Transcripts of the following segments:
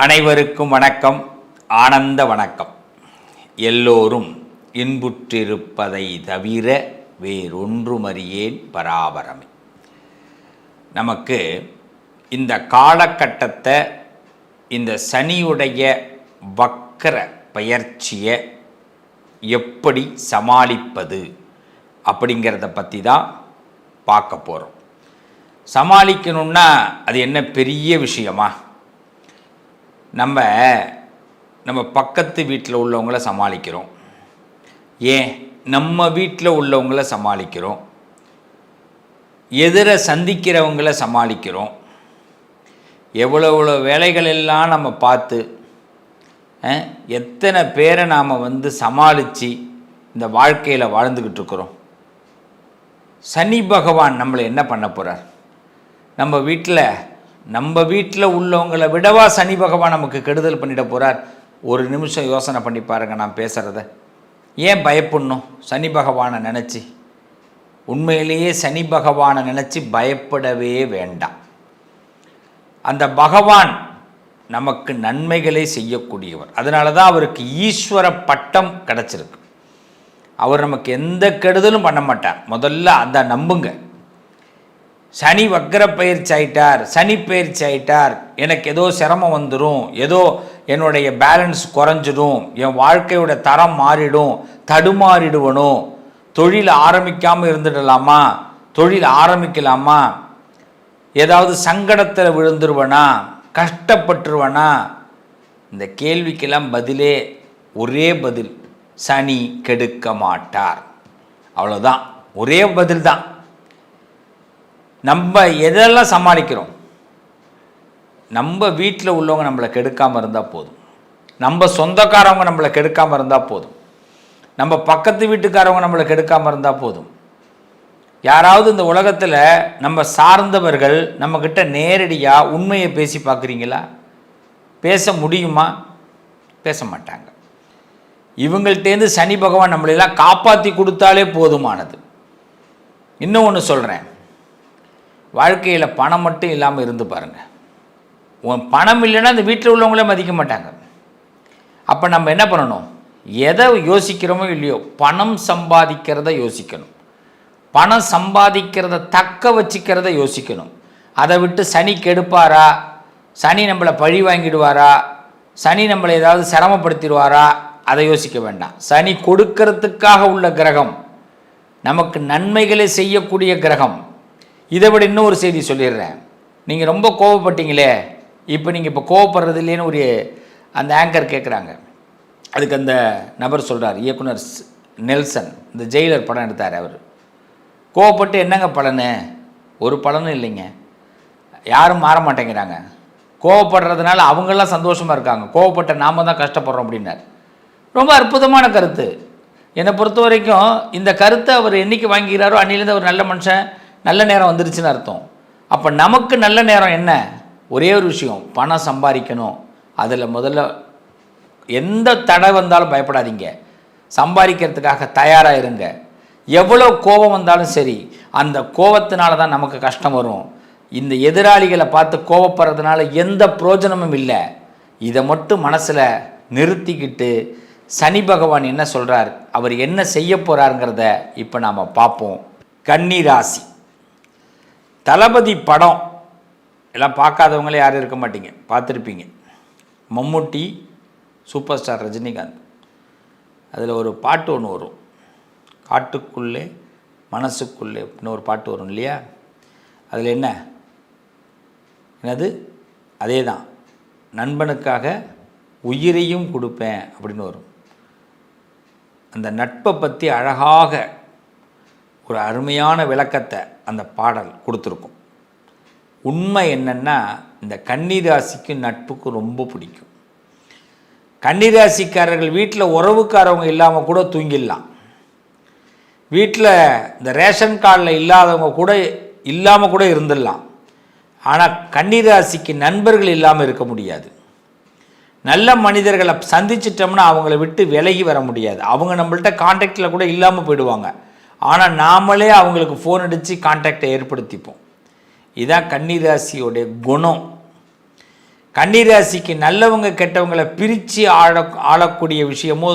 அனைவருக்கும் வணக்கம். ஆனந்த வணக்கம். எல்லோரும் இன்புற்றிருப்பதை தவிர வேறொன்றுமறியேன் பராபரமே. நமக்கு இந்த காலகட்டத்தை இந்த சனியுடைய வக்கர பயிற்சியை எப்படி சமாளிப்பது அப்படிங்கிறத பற்றி தான் பார்க்க போகிறோம் சமாளிக்கணும்னா அது என்ன பெரிய விஷயமா? நம்ம நம்ம பக்கத்து வீட்டில் உள்ளவங்கள சமாளிக்கிறோம். ஏன்? நம்ம வீட்டில் உள்ளவங்கள சமாளிக்கிறோம். எதிரை சந்திக்கிறவங்கள சமாளிக்கிறோம். எவ்வளோ எவ்வளோ வேலைகள் எல்லாம் நம்ம பார்த்து எத்தனை பேரை நாம் வந்து சமாளித்து இந்த வாழ்க்கையில் வாழ்ந்துக்கிட்டு இருக்கிறோம். சனி பகவான் நம்மளை என்ன பண்ண போகிறார் நம்ம வீட்டில் நம்ம வீட்டில் உள்ளவங்களை விடவா சனி பகவான் நமக்கு கெடுதல் பண்ணிட போகிறார் ஒரு நிமிஷம் யோசனை பண்ணி பாருங்க நான் பேசுகிறத ஏன் பயப்படணும்? சனி பகவானை நினச்சி. உண்மையிலேயே சனி பகவானை நினச்சி பயப்படவே வேண்டாம். அந்த பகவான் நமக்கு நன்மைகளை செய்யக்கூடியவர். அதனால தான் அவருக்கு ஈஸ்வர பட்டம் கிடச்சிருக்கு. அவர் நமக்கு எந்த கெடுதலும் பண்ண மாட்டார். முதல்ல அந்த நம்புங்க. சனி வக்கர பயிற்சி ஆயிட்டார் சனி பயிற்சி ஆயிட்டார். எனக்கு ஏதோ சிரமம் வந்துடும் ஏதோ என்னுடைய பேலன்ஸ் குறைஞ்சிடும் என் வாழ்க்கையோட தரம் மாறிடும் தடுமாறிடுவனும் தொழில் ஆரம்பிக்காமல் இருந்துடலாமா? தொழில் ஆரம்பிக்கலாமா? ஏதாவது சங்கடத்தில் விழுந்துருவனா? கஷ்டப்பட்டுருவனா? இந்த கேள்விக்கெல்லாம் பதிலே ஒரே பதில் சனி கெடுக்க மாட்டார். அவ்வளோதான் ஒரே பதில் தான் நம்ம எதெல்லாம் சமாளிக்கிறோம்? நம்ம வீட்டில் உள்ளவங்க நம்மளை கெடுக்காமல் இருந்தால் போதும். நம்ம சொந்தக்காரவங்க நம்மளை கெடுக்காமல் இருந்தால் போதும். நம்ம பக்கத்து வீட்டுக்காரவங்க நம்மளை கெடுக்காமல் இருந்தால் போதும். யாராவது இந்த உலகத்தில் நம்ம சார்ந்தவர்கள் நம்மக்கிட்ட நேரடியாக உண்மையை பேசி பார்க்குறீங்களா? பேச முடியுமா? பேச மாட்டாங்க. இவங்கள்ட்டேருந்து சனி பகவான் நம்மளெல்லாம் காப்பாற்றி கொடுத்தாலே போதுமானது. இன்னும் ஒன்று சொல்கிறேன் வாழ்க்கையில் பணம் மட்டும் இல்லாமல் இருந்து பாருங்கள் உன் பணம் இல்லைன்னா அந்த வீட்டில் உள்ளவங்களே மதிக்க மாட்டாங்க. அப்போ நம்ம என்ன பண்ணணும்? எதை யோசிக்கிறோமோ இல்லையோ பணம் சம்பாதிக்கிறத யோசிக்கணும். பணம் சம்பாதிக்கிறத தக்க வச்சுக்கிறத யோசிக்கணும். அதை விட்டு சனி கெடுப்பாரா? சனி நம்மளை பழி வாங்கிடுவாரா? சனி நம்மளை ஏதாவது சிரமப்படுத்திடுவாரா? அதை யோசிக்க வேண்டாம். சனி கொடுக்கறதுக்காக உள்ள கிரகம் நமக்கு நன்மைகளை செய்யக்கூடிய கிரகம். இதை விட இன்னொரு செய்தி சொல்லிடுறேன். நீங்கள் ரொம்ப கோவப்பட்டீங்களே இப்போ நீங்கள் இப்போ கோவப்படுறது இல்லைன்னு ஒரு அந்த ஆங்கர் கேட்குறாங்க அதுக்கு அந்த நபர் சொல்கிறார் இயக்குனர் நெல்சன் இந்த ஜெயிலர் படம் எடுத்தார் அவர். கோவப்பட்டு என்னங்க பலனு? ஒரு பலனும் இல்லைங்க. யாரும் மாற மாட்டேங்கிறாங்க. கோவப்படுறதுனால அவங்களாம் சந்தோஷமாக இருக்காங்க. கோவப்பட்ட நாம தான் கஷ்டப்படுறோம் அப்படின்னார். ரொம்ப அற்புதமான கருத்து. என்னை பொறுத்த வரைக்கும் இந்த கருத்தை அவர் என்னைக்கு வாங்கிக்கிறாரோ அன்னிலேருந்து அவர் நல்ல மனுஷன். நல்ல நேரம் வந்துருச்சுன்னு அர்த்தம். அப்போ நமக்கு நல்ல நேரம் என்ன? ஒரே ஒரு விஷயம் பணம் சம்பாதிக்கணும். அதில் முதல்ல எந்த தடை வந்தாலும் பயப்படாதீங்க. சம்பாதிக்கிறதுக்காக தயாராக இருங்க. எவ்வளோ கோபம் வந்தாலும் சரி அந்த கோபத்தினால தான் நமக்கு கஷ்டம் வரும். இந்த எதிராளிகளை பார்த்து கோபப்படுறதுனால எந்த பிரயோஜனமும் இல்லை. இதை மட்டும் மனசில் நிறுத்திக்கிட்டு சனி பகவான் என்ன சொல்கிறார் அவர் என்ன செய்ய போகிறாருங்கிறத இப்போ நாம் பார்ப்போம். கன்னிராசி தளபதி படம். எல்லாம் பார்க்காதவங்களே யாரும் இருக்க மாட்டீங்க. பார்த்துருப்பீங்க. Mammootty super star Rajinikanth. அதில் ஒரு பாட்டு ஒன்று வரும். காட்டுக்குள்ளே மனசுக்குள்ளே அப்படின்னு ஒரு பாட்டு வரும் இல்லையா? அதில் என்ன? என்னது? அதே தான் நண்பனுக்காக உயிரையும் கொடுப்பேன் அப்படின்னு வரும். அந்த நட்பை பற்றி அழகாக ஒரு அருமையான விளக்கத்தை அந்த பாடல் கொடுத்துருக்கும். உண்மை என்னென்னா இந்த கன்னிராசிக்கும் நட்புக்கும் ரொம்ப பிடிக்கும். கன்னிராசிக்காரர்கள் வீட்டில் உறவுக்காரவங்க இல்லாமல் கூட தூங்கிடலாம். வீட்டில் இந்த ரேஷன் கார்டில் இல்லாதவங்க கூட இல்லாமல் கூட இருந்துடலாம். ஆனால் கன்னிராசிக்கு நண்பர்கள் இல்லாமல் இருக்க முடியாது. நல்ல மனிதர்களை சந்திச்சிட்டோம்னா அவங்கள விட்டு விலகி வர முடியாது. அவங்க நம்மள்ட்ட காண்டாக்டில் கூட இல்லாமல் போயிடுவாங்க. ஆனால் நாமளே அவங்களுக்கு ஃபோன் அடித்து காண்டாக்டை ஏற்படுத்திப்போம். இதுதான் கன்னிராசியோடைய குணம். கன்னிராசிக்கு நல்லவங்க கெட்டவங்களை பிரித்து ஆள ஆளக்கூடிய விஷயமோ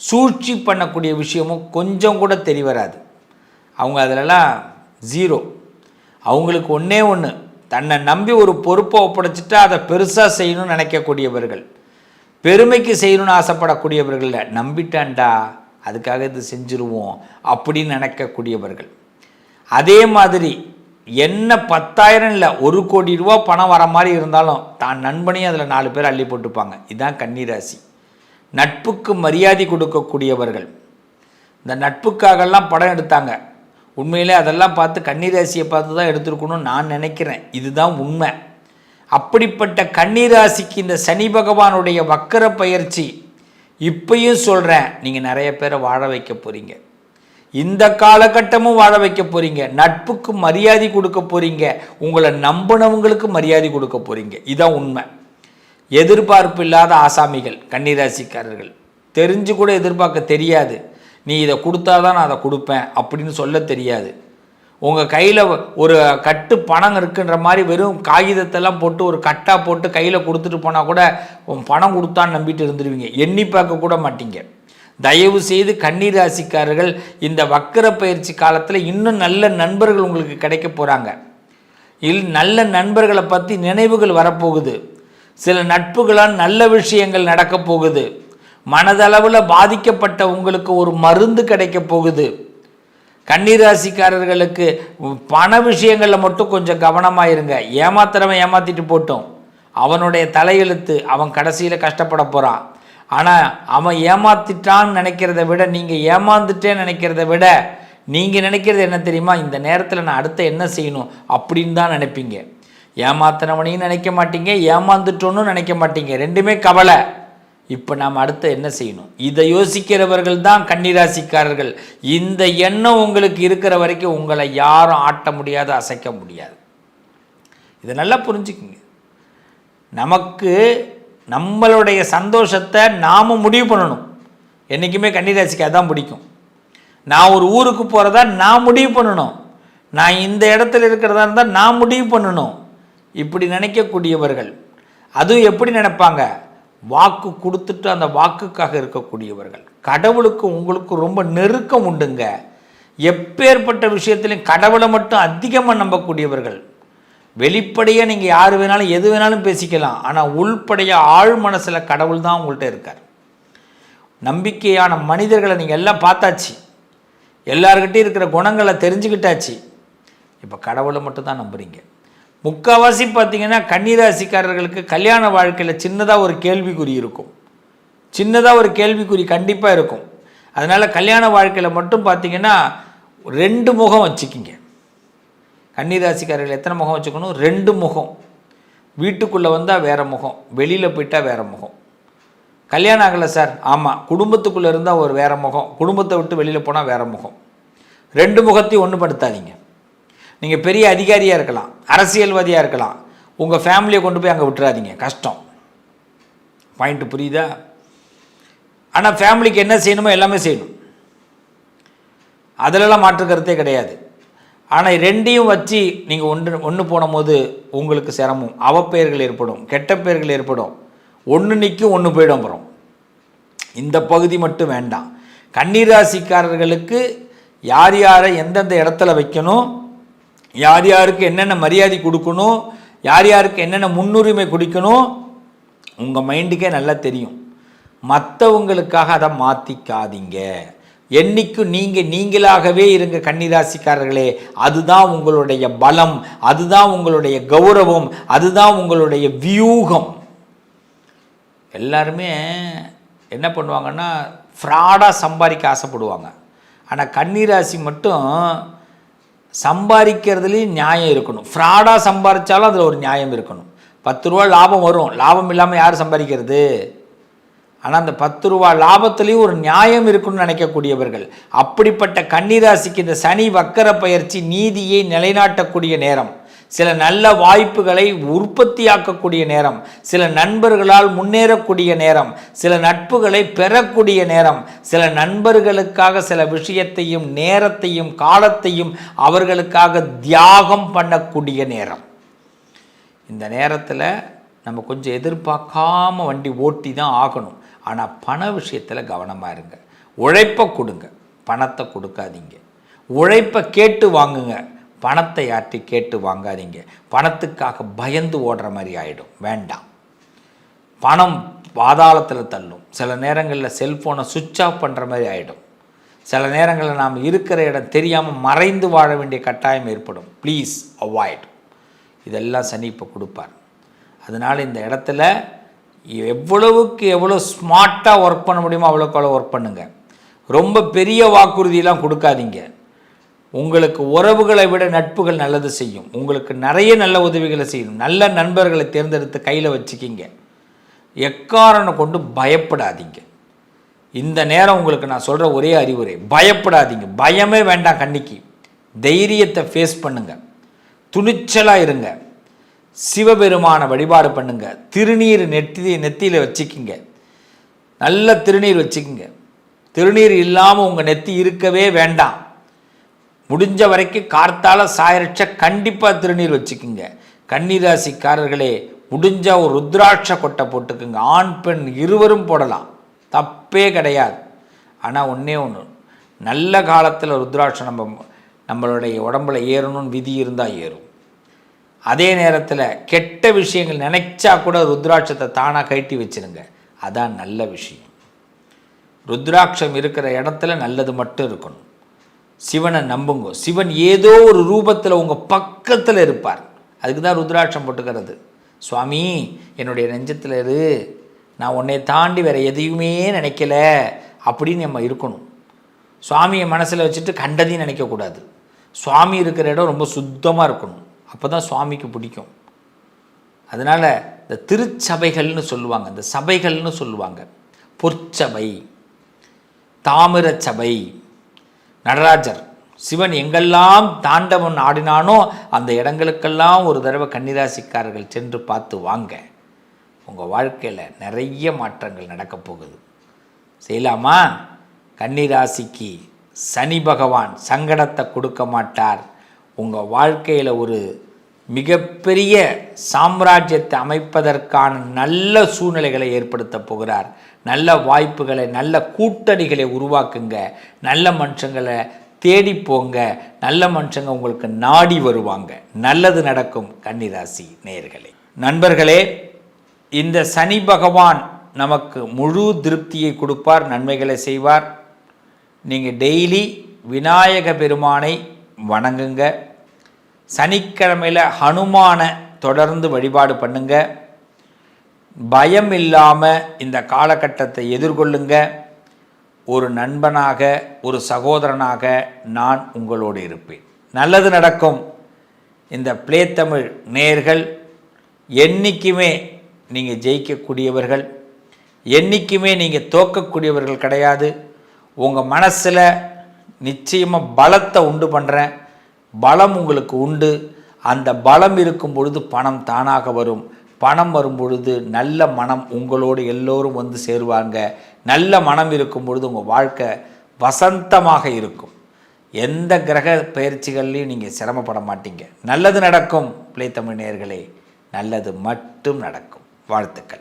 சூழ்ச்சி பண்ணக்கூடிய விஷயமோ கொஞ்சம் கூட தெரிவராது அவங்க அதிலலாம் ஜீரோ அவங்களுக்கு ஒன்றே ஒன்று தன்னை நம்பி ஒரு பொறுப்பை ஒப்படைச்சிட்டா அதை பெருசாக செய்யணும்னு நினைக்கக்கூடியவர்கள். பெருமைக்கு செய்யணும்னு ஆசைப்படக்கூடியவர்கள் நம்பிட்டேன்டா நம்பிட்டான்டா. அதுக்காக இது செஞ்சுருவோம் அப்படின்னு நினைக்கக்கூடியவர்கள். அதே மாதிரி என்ன பத்தாயிரம் இல்லை ஒரு கோடி ரூபா பணம் வர மாதிரி இருந்தாலும் தான் நண்பனையும் அதில் நாலு பேர் அள்ளி போட்டுப்பாங்க. இதுதான் கன்னிராசி. நட்புக்கு மரியாதை கொடுக்கக்கூடியவர்கள். இந்த நட்புக்காகலாம் படம் எடுத்தாங்க. உண்மையிலே அதெல்லாம் பார்த்து கன்னிராசியை பார்த்து தான் எடுத்துருக்கணும்னு நான் நினைக்கிறேன். இதுதான் உண்மை. அப்படிப்பட்ட கன்னிராசிக்கு இந்த சனி பகவானுடைய வக்கர பயிற்சி இப்பயும் சொல்கிறேன் நீங்கள் நிறைய பேரை வாழ வைக்க போகிறீங்க இந்த காலகட்டமும் வாழ வைக்க போகிறீங்க நட்புக்கு மரியாதை கொடுக்க போகிறீங்க உங்களை நம்பினவங்களுக்கு மரியாதை கொடுக்க போகிறீங்க இதான் உண்மை. எதிர்பார்ப்பு இல்லாத ஆசாமிகள் கன்னிராசிக்காரர்கள். தெரிஞ்சு கூட எதிர்பார்க்க தெரியாது. நீ இதை கொடுத்தாதான் நான் அதை கொடுப்பேன் அப்படின்னு சொல்ல தெரியாது. உங்கள் கையில் ஒரு கட்டு பணம் இருக்குன்ற மாதிரி வெறும் காகிதத்தெல்லாம் போட்டு ஒரு கட்டாக போட்டு கையில் கொடுத்துட்டு போனால் கூட உன் பணம் கொடுத்தான்னு நம்பிட்டு இருந்துருவீங்க. எண்ணி பார்க்க கூட மாட்டீங்க. தயவு செய்து கண்ணீர் ராசிக்காரர்கள் இந்த வக்கர பயிற்சி காலத்தில் இன்னும் நல்ல நண்பர்கள் உங்களுக்கு கிடைக்க போகிறாங்க இல் நல்ல நண்பர்களை பற்றி நினைவுகள் வரப்போகுது. சில நட்புகளால் நல்ல விஷயங்கள் நடக்கப் போகுது. மனதளவில் பாதிக்கப்பட்ட உங்களுக்கு ஒரு மருந்து கிடைக்க போகுது. கன்னிராசிக்காரர்களுக்கு பண விஷயங்களில் மட்டும் கொஞ்சம் கவனமாக இருங்க. ஏமாத்துறவன் ஏமாற்றிட்டு போட்டோம். அவனுடைய தலையெழுத்து அவன் கடைசியில் கஷ்டப்பட போகிறான் ஆனால் அவன் ஏமாத்திட்டான்னு நினைக்கிறத விட நீங்கள் ஏமாந்துட்டேன்னு நினைக்கிறத விட நீங்கள் நினைக்கிறது என்ன தெரியுமா? இந்த நேரத்தில் நான் அடுத்த என்ன செய்யணும் அப்படின்னு தான் நினைப்பீங்க. ஏமாத்தினவனையும் நினைக்க மாட்டீங்க ஏமாந்துட்டோன்னு நினைக்க மாட்டீங்க. ரெண்டுமே கவலை. இப்போ நாம் அடுத்து என்ன செய்யணும்? இதை யோசிக்கிறவர்கள் தான் கன்னிராசிக்காரர்கள். இந்த எண்ணம் உங்களுக்கு இருக்கிற வரைக்கும் உங்களை யாரும் ஆட்ட முடியாது அசைக்க முடியாது. இதை நல்லா புரிஞ்சுக்குங்க. நமக்கு நம்மளுடைய சந்தோஷத்தை நாம் முடிவு பண்ணணும். என்றைக்குமே கன்னிராசிக்கு அதான் பிடிக்கும். நான் ஒரு ஊருக்கு போகிறதா நான் முடிவு பண்ணணும். நான் இந்த இடத்துல இருக்கிறதா இருந்தால் நான் முடிவு பண்ணணும். இப்படி நினைக்கக்கூடியவர்கள். அதுவும் எப்படி நினைப்பாங்க? வாக்கு கொடுத்துட்டு அந்த வாக்குக்காக இருக்கக்கூடியவர்கள். கடவுளுக்கு உங்களுக்கு ரொம்ப நெருக்கம் உண்டுங்க. எப்பேற்பட்ட விஷயத்திலையும் கடவுளை மட்டும் அதிகமாக நம்பக்கூடியவர்கள். வெளிப்படையாக நீங்கள் யார் வேணாலும் எது வேணாலும் பேசிக்கலாம். ஆனால் உள்படையாக ஆழ் மனசில் கடவுள் தான் உங்கள்கிட்ட இருக்கார். நம்பிக்கையான மனிதர்களை நீங்கள் எல்லாம் பார்த்தாச்சு. எல்லார்கிட்டையும் இருக்கிற குணங்களை தெரிஞ்சுக்கிட்டாச்சு. இப்போ கடவுளை மட்டும் தான் நம்புறீங்க. முக்கால்வாசி பார்த்தீங்கன்னா கன்னிராசிக்காரர்களுக்கு கல்யாண வாழ்க்கையில் சின்னதாக ஒரு கேள்விக்குறி இருக்கும். சின்னதாக ஒரு கேள்விக்குறி கண்டிப்பாக இருக்கும். அதனால் கல்யாண வாழ்க்கையில் மட்டும் பார்த்தீங்கன்னா ரெண்டு முகம் வச்சுக்கிங்க. கன்னிராசிக்காரர்கள் எத்தனை முகம் வச்சுக்கணும்? ரெண்டு முகம். வீட்டுக்குள்ளே வந்தால் வேறு முகம். வெளியில் போயிட்டால் வேறு முகம். கல்யாணம் ஆகலை சார். ஆமாம் குடும்பத்துக்குள்ளே இருந்தால் ஒரு வேறு முகம். குடும்பத்தை விட்டு வெளியில் போனால் வேறு முகம். ரெண்டு முகத்தையும் ஒன்று படுத்தாதீங்க நீங்கள் பெரிய அதிகாரியாக இருக்கலாம் அரசியல்வாதியாக இருக்கலாம். உங்கள் ஃபேமிலியை கொண்டு போய் அங்கே விட்டுறாதீங்க. கஷ்டம். பாயிண்ட் புரியுதா? ஆனால் ஃபேமிலிக்கு என்ன செய்யணுமோ எல்லாமே செய்யணும். அதிலெல்லாம் மாற்று கருத்தே கிடையாது. ஆனால் ரெண்டையும் வச்சு நீங்கள் ஒன்று ஒன்று போடும்போது உங்களுக்கு சிரமம். அவப்பெயர்கள் ஏற்படும் கெட்ட பெயர்கள் ஏற்படும். ஒன்று நிற்கும் ஒன்று போயிடும் அப்புறம். இந்த பகுதி மட்டும் வேண்டாம். கன்னிராசிக்காரர்களுக்கு யார் யாரை எந்தெந்த இடத்துல வைக்கணும் யார் யாருக்கு என்னென்ன மரியாதை கொடுக்கணும் யார் யாருக்கு என்னென்ன முன்னுரிமை கொடுக்கணும் உங்கள் மைண்டுக்கே நல்லா தெரியும். மற்றவங்களுக்காக அதை மாற்றிக்காதீங்க என்னைக்கும் நீங்கள் நீங்களாகவே இருங்க கன்னிராசிக்காரர்களே. அதுதான் உங்களுடைய பலம் அதுதான் உங்களுடைய கௌரவம் அதுதான் உங்களுடைய வியூகம். எல்லாருமே என்ன பண்ணுவாங்கன்னா ஃப்ராடாக சம்பாதிக்க ஆசைப்படுவாங்க. ஆனால் கன்னிராசி மட்டும் சம்பாதிக்கிறதுலேயும் நியாயம் இருக்கணும். ஃப்ராடாக சம்பாதிச்சாலும் அதில் ஒரு நியாயம் இருக்கணும். பத்து ரூபா லாபம் வரும். லாபம் இல்லாமல் யார் சம்பாதிக்கிறது? ஆனால் அந்த பத்து ரூபா லாபத்துலேயும் ஒரு நியாயம் இருக்குன்னு நினைக்கக்கூடியவர்கள். அப்படிப்பட்ட கன்னிராசிக்கு இந்த சனி வக்கர பயிற்சி நீதியை நிலைநாட்டக்கூடிய நேரம். சில நல்ல வாய்ப்புகளை உற்பத்தியாக்கக்கூடிய நேரம் சில நண்பர்களால் முன்னேறக்கூடிய நேரம் சில நட்புகளை பெறக்கூடிய நேரம் சில நண்பர்களுக்காக சில விஷயத்தையும் நேரத்தையும் காலத்தையும் அவர்களுக்காக தியாகம் பண்ணக்கூடிய நேரம். இந்த நேரத்தில் நம்ம கொஞ்சம் எதிர்பார்க்காம வண்டி ஓட்டி தான் ஆகணும். ஆனால் பண விஷயத்தில் கவனமாக இருங்க. உழைப்பை கொடுங்க. பணத்தை கொடுக்காதீங்க. உழைப்பை கேட்டு வாங்குங்க. பணத்தை ஆற்றி கேட்டு வாங்காதீங்க. பணத்துக்காக பயந்து ஓடுற மாதிரி ஆகிடும் வேண்டாம். பணம் பாதாளத்தில் தள்ளும். சில நேரங்களில் செல்ஃபோனை சுவிட்ச் ஆஃப் பண்ணுற மாதிரி ஆகிடும் சில நேரங்களில் நாம் இருக்கிற இடம் தெரியாமல் மறைந்து வாழ வேண்டிய கட்டாயம் ஏற்படும். ப்ளீஸ் அவாய்ட் இதெல்லாம் சனி இப்போ கொடுப்பார். அதனால் இந்த இடத்துல எவ்வளவுக்கு எவ்வளோ ஸ்மார்ட்டாக ஒர்க் பண்ண முடியுமோ அவ்வளோக்கு அவ்வளோ ஒர்க் பண்ணுங்கள் ரொம்ப பெரிய வாக்குறுதியெலாம் கொடுக்காதீங்க. உங்களுக்கு உறவுகளை விட நட்புகள் நல்லது செய்யும். உங்களுக்கு நிறைய நல்ல உதவிகளை செய்யும். நல்ல நண்பர்களை தேர்ந்தெடுத்து கையில் வச்சுக்கிங்க. எக்காரணம் கொண்டு பயப்படாதீங்க. இந்த நேரம் உங்களுக்கு நான் சொல்கிற ஒரே அறிவுரை. பயப்படாதீங்க. பயமே வேண்டாம் கண்ணிக்கு. தைரியத்தை ஃபேஸ் பண்ணுங்கள் துணிச்சலாக இருங்க. சிவபெருமான வழிபாடு பண்ணுங்க. திருநீர் நெத்தி நெத்தியில் வச்சுக்கிங்க. நல்ல திருநீர் வச்சுக்கிங்க. திருநீர் இல்லாமல் உங்கள் நெத்தி இருக்கவே வேண்டாம். முடிஞ்ச வரைக்கும் கார்த்தால சாயரட்ச கண்டிப்பாக திருநீர் வச்சுக்குங்க. கன்னிராசிக்காரர்களே முடிஞ்ச ஒரு ருத்ராட்ச கொட்டை போட்டுக்குங்க. ஆண் பெண் இருவரும் போடலாம். தப்பே கிடையாது. ஆனால் ஒன்றே ஒன்று நல்ல காலத்தில் ருத்ராட்சம் நம்ம நம்மளுடைய உடம்புல ஏறணும்னு விதி இருந்தால் ஏறும். அதே நேரத்தில் கெட்ட விஷயங்கள் நினைச்சா கூட ருத்ராட்சத்தை தானாக கட்டி வச்சிருங்க. அதான் நல்ல விஷயம். ருத்ராட்சம் இருக்கிற இடத்துல நல்லது மட்டும் இருக்கணும். சிவனை நம்புங்க. சிவன் ஏதோ ஒரு ரூபத்தில் உங்கள் பக்கத்தில் இருப்பார். அதுக்கு தான் ருத்ராட்சம் போட்டுக்கிறது. சுவாமி என்னுடைய நெஞ்சத்தில் இரு. நான் உன்னை தாண்டி வேறு எதையுமே நினைக்கல. அப்படின்னு நம்ம இருக்கணும். சுவாமியை மனசில் வச்சுட்டு கண்டதையும் நினைக்கக்கூடாது சுவாமி இருக்கிற இடம் ரொம்ப சுத்தமாக இருக்கணும். அப்போ தான் சுவாமிக்கு பிடிக்கும். அதனால் இந்த திருச்சபைகள்னு சொல்லுவாங்க. இந்த சபைகள்னு சொல்லுவாங்க. பொற்சபை தாமிரச்சபை நடராஜர். சிவன் எங்கெல்லாம் தாண்டவன் ஆடினானோ அந்த இடங்களுக்கெல்லாம் ஒரு தடவை கன்னிராசிக்காரர்கள் சென்று பார்த்து வாங்க உங்கள் வாழ்க்கையில் நிறைய மாற்றங்கள் நடக்கப் போகுது. செய்யலாமா? கன்னிராசிக்கு சனி பகவான் சங்கடத்தை கொடுக்க மாட்டார். உங்கள் வாழ்க்கையில் ஒரு மிகப்பெரிய சாம்ராஜ்யத்தை அமைப்பதற்கான நல்ல சூழ்நிலைகளை ஏற்படுத்த போகிறார். நல்ல வாய்ப்புகளை நல்ல கூட்டணிகளை உருவாக்குங்க. நல்ல மனுஷங்களை தேடி போங்க. நல்ல மனுஷங்க உங்களுக்கு நாடி வருவாங்க. நல்லது நடக்கும் கன்னிராசி நேர்களே நண்பர்களே இந்த சனி பகவான் நமக்கு முழு திருப்தியை கொடுப்பார் நன்மைகளை செய்வார். நீங்கள் டெய்லி விநாயக பெருமானை வணங்குங்க. சனிக்கிழமையில் ஹனுமானை தொடர்ந்து வழிபாடு பண்ணுங்க. பயம் இல்லாமல் இந்த காலகட்டத்தை எதிர்கொள்ளுங்க. ஒரு நண்பனாக ஒரு சகோதரனாக நான் உங்களோடு இருப்பேன். நல்லது நடக்கும். இந்த பிளே தமிழ் நேர்கள் என்றைக்குமே நீங்கள் ஜெயிக்கக்கூடியவர்கள் என்றைக்குமே நீங்கள் தோக்கக்கூடியவர்கள் கிடையாது. உங்கள் மனசில் நிச்சயமாக பலத்தை உண்டு பண்ணுறேன் பலம் உங்களுக்கு உண்டு. அந்த பலம் இருக்கும் பொழுது பணம் தானாக வரும். பணம் வரும் பொழுது நல்ல மனம் உங்களோடு எல்லோரும் வந்து சேருவாங்க. நல்ல மனம் இருக்கும் பொழுது உங்கள் வாழ்க்கை வசந்தமாக இருக்கும். எந்த கிரக பயிற்சிகள்லையும் நீங்கள் சிரமப்பட மாட்டீங்க. நல்லது நடக்கும். பிள்ளை தமிழ் நல்லது மட்டும் நடக்கும். வாழ்த்துக்கள்.